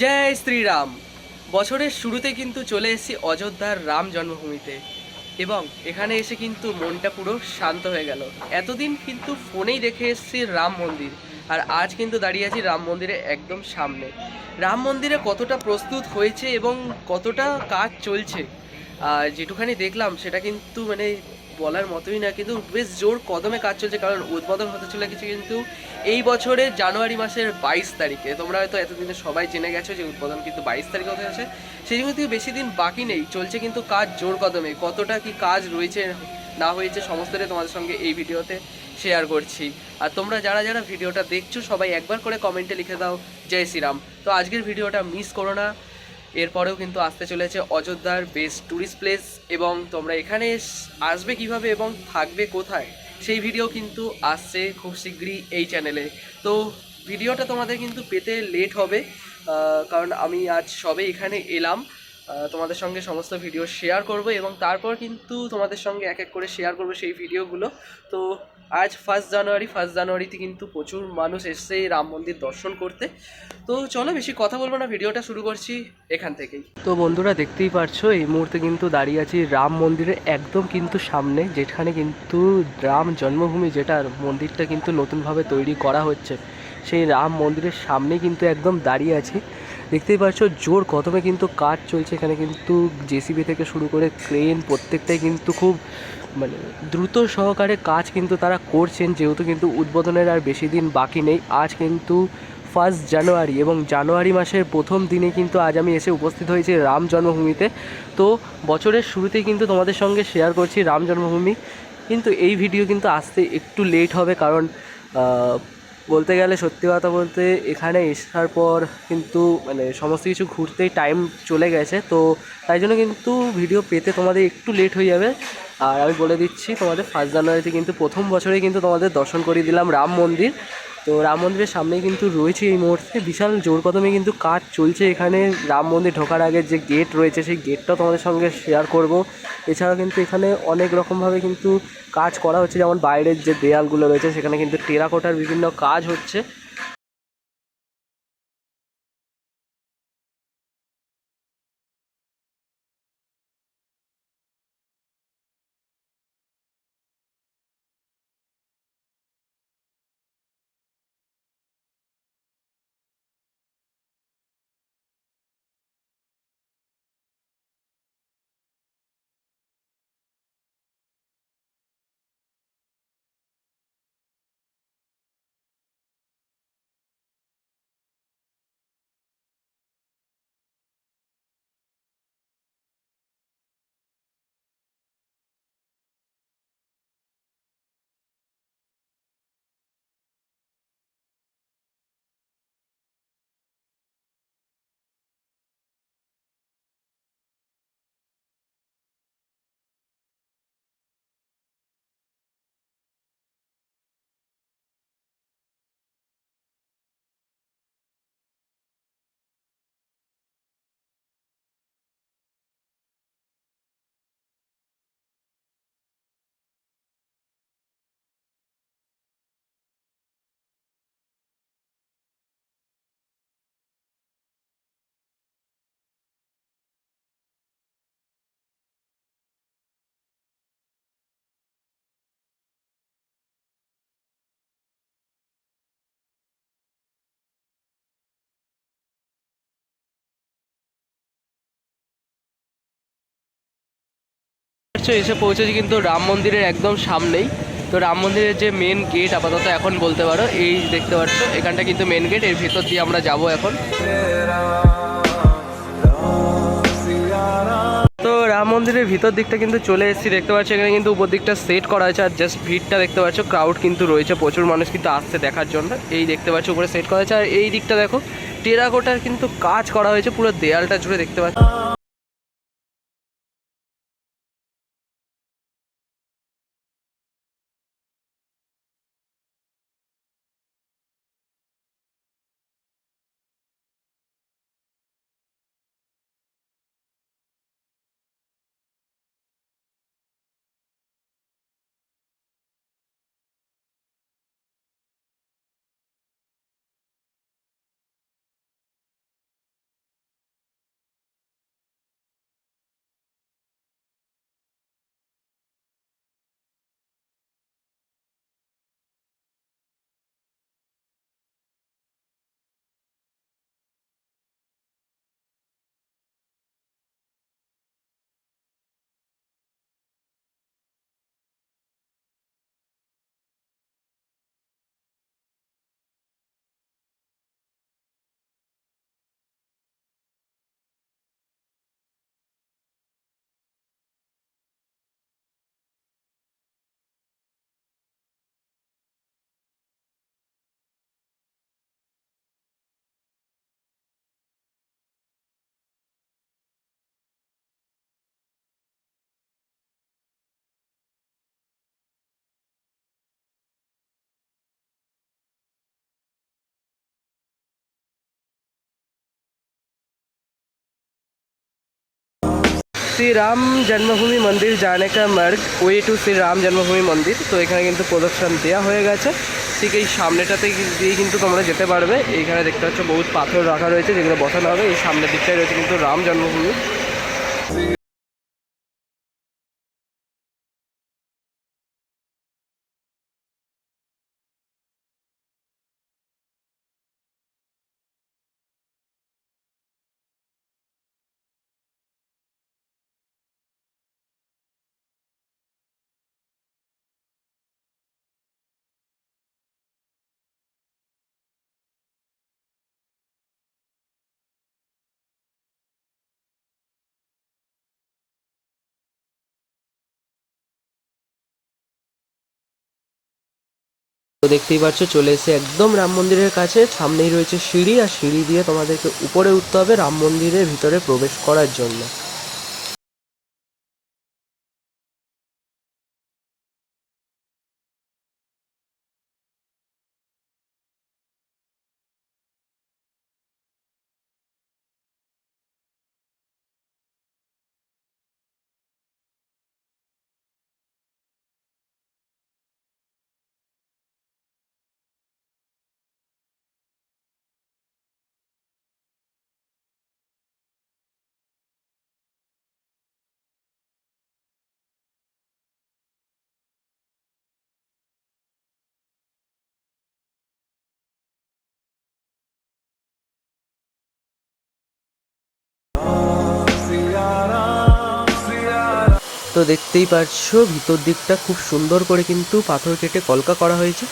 জয় শ্রীরাম। বছরের শুরুতে কিন্তু চলে এসেছি অযোধ্যার রাম জন্মভূমিতে এবং এখানে এসে কিন্তু মনটা পুরো শান্ত হয়ে গেল। এতদিন কিন্তু ফোনেই দেখে এসেছি রাম মন্দির আর আজ কিন্তু দাঁড়িয়ে আছি রাম মন্দিরে একদম সামনে। রাম মন্দিরে কতটা প্রস্তুত হয়েছে এবং কতটা কাজ চলছে আর যেটুখানি দেখলাম সেটা কিন্তু মানে বলার মতোই না, কিন্তু বেশ জোর কদমে কাজ চলছে, কারণ উদ্বোধন হতে চলে কিছু কিন্তু এই বছরের জানুয়ারি মাসের বাইশ তারিখে। তোমরা হয়তো এতদিনে সবাই জেনে গেছো যে উদ্বোধন কিন্তু বাইশ তারিখে হতে আছে সেই জন্য থেকে বেশি দিন বাকি নেই, চলছে কিন্তু কাজ জোর কদমে। কতটা কি কাজ রয়েছে, না হয়েছে, সমস্তটাই তোমাদের সঙ্গে এই ভিডিওতে শেয়ার করছি। আর তোমরা যারা যারা ভিডিওটা দেখছ, সবাই একবার করে কমেন্টে লিখে দাও, জয় শ্রীরাম। তো আজকের ভিডিওটা মিস করো না। এরপরেও কিন্তু আসতে চলেছে অযোধ্যার বেস্ট ট্যুরিস্ট প্লেস এবং তোমরা এখানে আসবে কীভাবে এবং থাকবে কোথায়, সেই ভিডিও কিন্তু আসছে খুব শীঘ্রই এই চ্যানেলে তো ভিডিওটা তোমাদের কিন্তু পেতে লেট হবে কারণ আমি আজ সবে এখানে এলাম। তোমাদের সঙ্গে সমস্ত ভিডিও শেয়ার করব এবং তারপর কিন্তু তোমাদের সঙ্গে এক এক করে শেয়ার করব সেই ভিডিওগুলো তো আজ ফার্স্ট জানুয়ারি ফার্স্ট জানুয়ারিতে কিন্তু প্রচুর মানুষ এসছে রাম মন্দির দর্শন করতে। তো চলো বেশি কথা বলব না ভিডিওটা শুরু করছি এখান থেকেই। তো বন্ধুরা দেখতেই পারছ, এই মুহূর্তে কিন্তু দাঁড়িয়ে আছি রাম মন্দিরের একদম কিন্তু সামনে, যেখানে কিন্তু রাম জন্মভূমি যেটার মন্দিরটা কিন্তু নতুনভাবে তৈরি করা হচ্ছে। সেই রাম মন্দিরের সামনে কিন্তু একদম দাঁড়িয়ে আছি। দেখতেই পাচ্ছ, জোর কদমে কিন্তু কাজ চলছে এখানে কিন্তু জেসিবি থেকে শুরু করে ক্রেন প্রত্যেকটাই কিন্তু খুব মানে দ্রুত সহকারে কাজ কিন্তু তারা করছেন, যেহেতু কিন্তু উদ্বোধনের আর বেশি দিন বাকি নেই। আজ কিন্তু ফার্স্ট জানুয়ারি এবং জানুয়ারি মাসের প্রথম দিনে কিন্তু আজ আমি এসে উপস্থিত হয়েছি রাম জন্মভূমিতে। তো বছরের শুরুতেই কিন্তু তোমাদের সঙ্গে শেয়ার করছি রাম জন্মভূমি। কিন্তু এই ভিডিও কিন্তু আসতে একটু লেট হবে কারণ বলতে গেলে সত্যি কথা বলতে এখানে আসার পর কিন্তু মানে সমস্ত কিছু ঘুরতেই টাইম চলে গেছে। তো তাই জন্য কিন্তু ভিডিও পেতে তোমাদের একটু লেট হয়ে যাবে। আর আমি বলে দিচ্ছি, তোমাদের ফার্স্ট জানুয়ারিতে কিন্তু প্রথম বছরেই কিন্তু তোমাদের দর্শন করিয়ে দিলাম রাম মন্দির। তো রাম মন্দিরের সামনে কিন্তু রয়েছে এই মুহূর্তে বিশাল জোর কদমে কিন্তু কাজ চলছে এখানে। রাম মন্দির ঢোকার আগে যে গেট রয়েছে সেই গেটটাও তোমাদের সঙ্গে শেয়ার করব। এছাড়াও কিন্তু এখানে অনেক রকমভাবে কিন্তু কাজ করা হচ্ছে। যেমন বাইরের যে দেয়ালগুলো রয়েছে সেখানে কিন্তু টেরাকোটার বিভিন্ন কাজ হচ্ছে। এসে পৌঁছেছি কিন্তু রাম মন্দিরের একদম সামনেই। তো রাম মন্দিরের যে মেন গেট আপাতত এখন বলতে পারো, এই দেখতে পাচ্ছ, এখানটা কিন্তু মেন গেটের ভিতর দিয়ে আমরা যাব এখন। তো রাম মন্দিরের ভিতর দিকটা কিন্তু চলে এসেছি, দেখতে পাচ্ছ, এখানে কিন্তু উপর দিকটা সেট করা হয়েছে আর জাস্ট ভিড়টা দেখতে পাচ্ছ ক্রাউড কিন্তু রয়েছে, প্রচুর মানুষ কিন্তু আসছে দেখার জন্য। এই দেখতে পাচ্ছ, উপরে সেট করা হয়েছে আর এই দিকটা দেখো, টেরাকোটার কিন্তু কাজ করা হয়েছে, পুরো দেয়ালটা জুড়ে দেখতে পাচ্ছ। শ্রী রাম জন্মভূমি মন্দির জানে কা মার্গ, ওয়ে টু শ্রী রাম জন্মভূমি মন্দির। তো এখানে কিন্তু প্রদর্শন দেওয়া হয়ে গেছে। ঠিক এই সামনেটাতে দিয়ে কিন্তু তোমরা যেতে পারবে। এইখানে দেখতে পাচ্ছ বহুত পাথর রাখা রয়েছে যেগুলো বসানো হবে। এই সামনের দিকটাই রয়েছে কিন্তু রাম জন্মভূমি। তো দেখতেই পাচ্ছ, চলে এসে একদম রাম মন্দিরের কাছে। সামনেই রয়েছে সিঁড়ি, আর সিঁড়ি দিয়ে তোমাদেরকে উপরে উঠতে হবে রাম মন্দিরের ভিতরে প্রবেশ করার জন্য। দেখতেই পাচ্ছ ভিতর দিকটা খুব সুন্দর করে কিন্তু পাথর কেটে কলকা করা হয়েছে।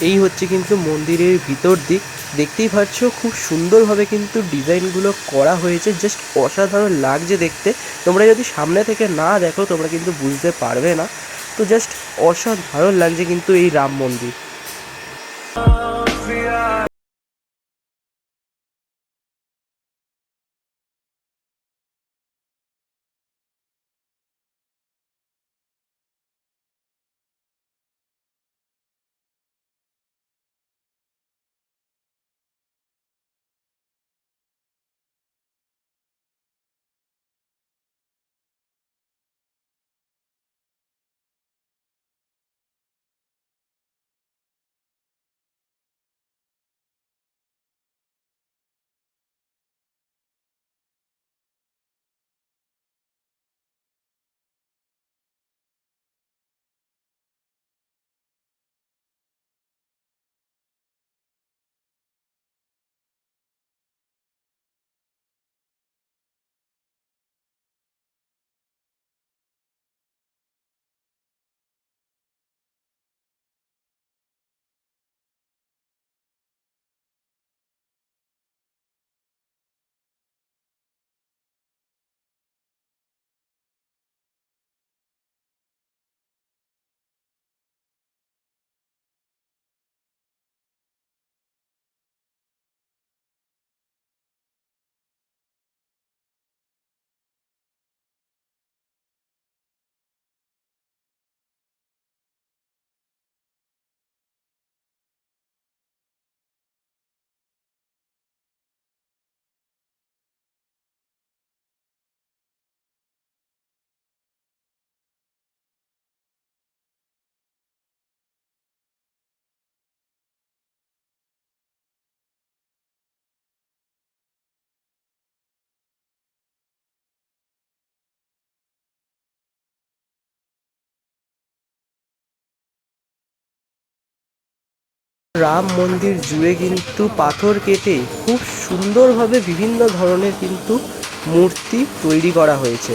এই হচ্ছে কিন্তু মন্দিরের ভিতর দিক। দেখতেই পাচ্ছ, খুব সুন্দরভাবে কিন্তু ডিজাইনগুলো করা হয়েছে। জাস্ট অসাধারণ লাগছে দেখতে। তোমরা যদি সামনে থেকে না দেখো, তোমরা কিন্তু বুঝতে পারবে না। তো জাস্ট অসাধারণ লাগছে কিন্তু এই রাম মন্দির। রাম মন্দির জুড়ে কিন্তু পাথর কেটে খুব সুন্দরভাবে বিভিন্ন ধরনের কিন্তু মূর্তি তৈরি করা হয়েছে।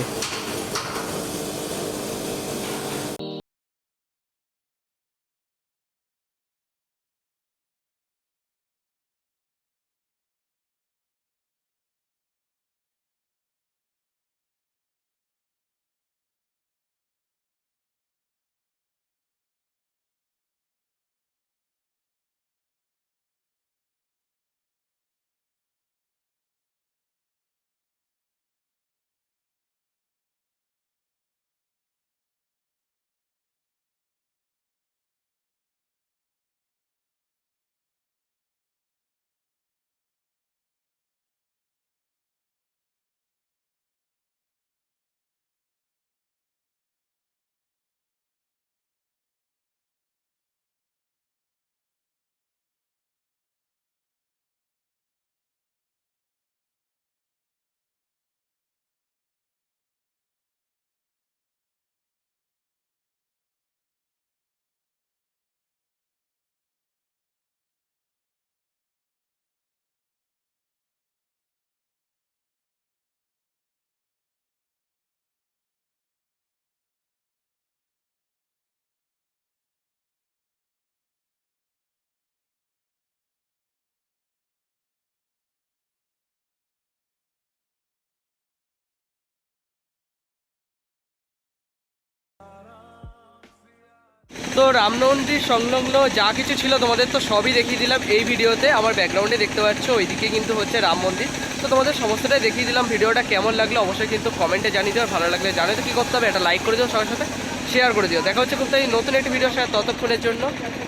তো রাম মন্দির সংলগ্ন যা কিছু ছিল তোমাদের তো সবই দেখিয়ে দিলাম এই ভিডিওতে। আমার ব্যাকগ্রাউন্ডে দেখতে পাচ্ছ, ওইদিকে কিন্তু হচ্ছে রাম মন্দির। তো তোমাদের সমস্তটাই দেখিয়ে দিলাম, ভিডিওটা কেমন লাগল অবশ্যই কিন্তু কমেন্টে জানিয়ে দিও ভালো লাগলে জানো তো কী করতে হবে এটা লাইক করে দিও সবার সাথে শেয়ার করে দিও। দেখা হচ্ছে খুব তাই নতুন একটি ভিডিওর সাথে, ততক্ষণের জন্য,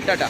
টাটা।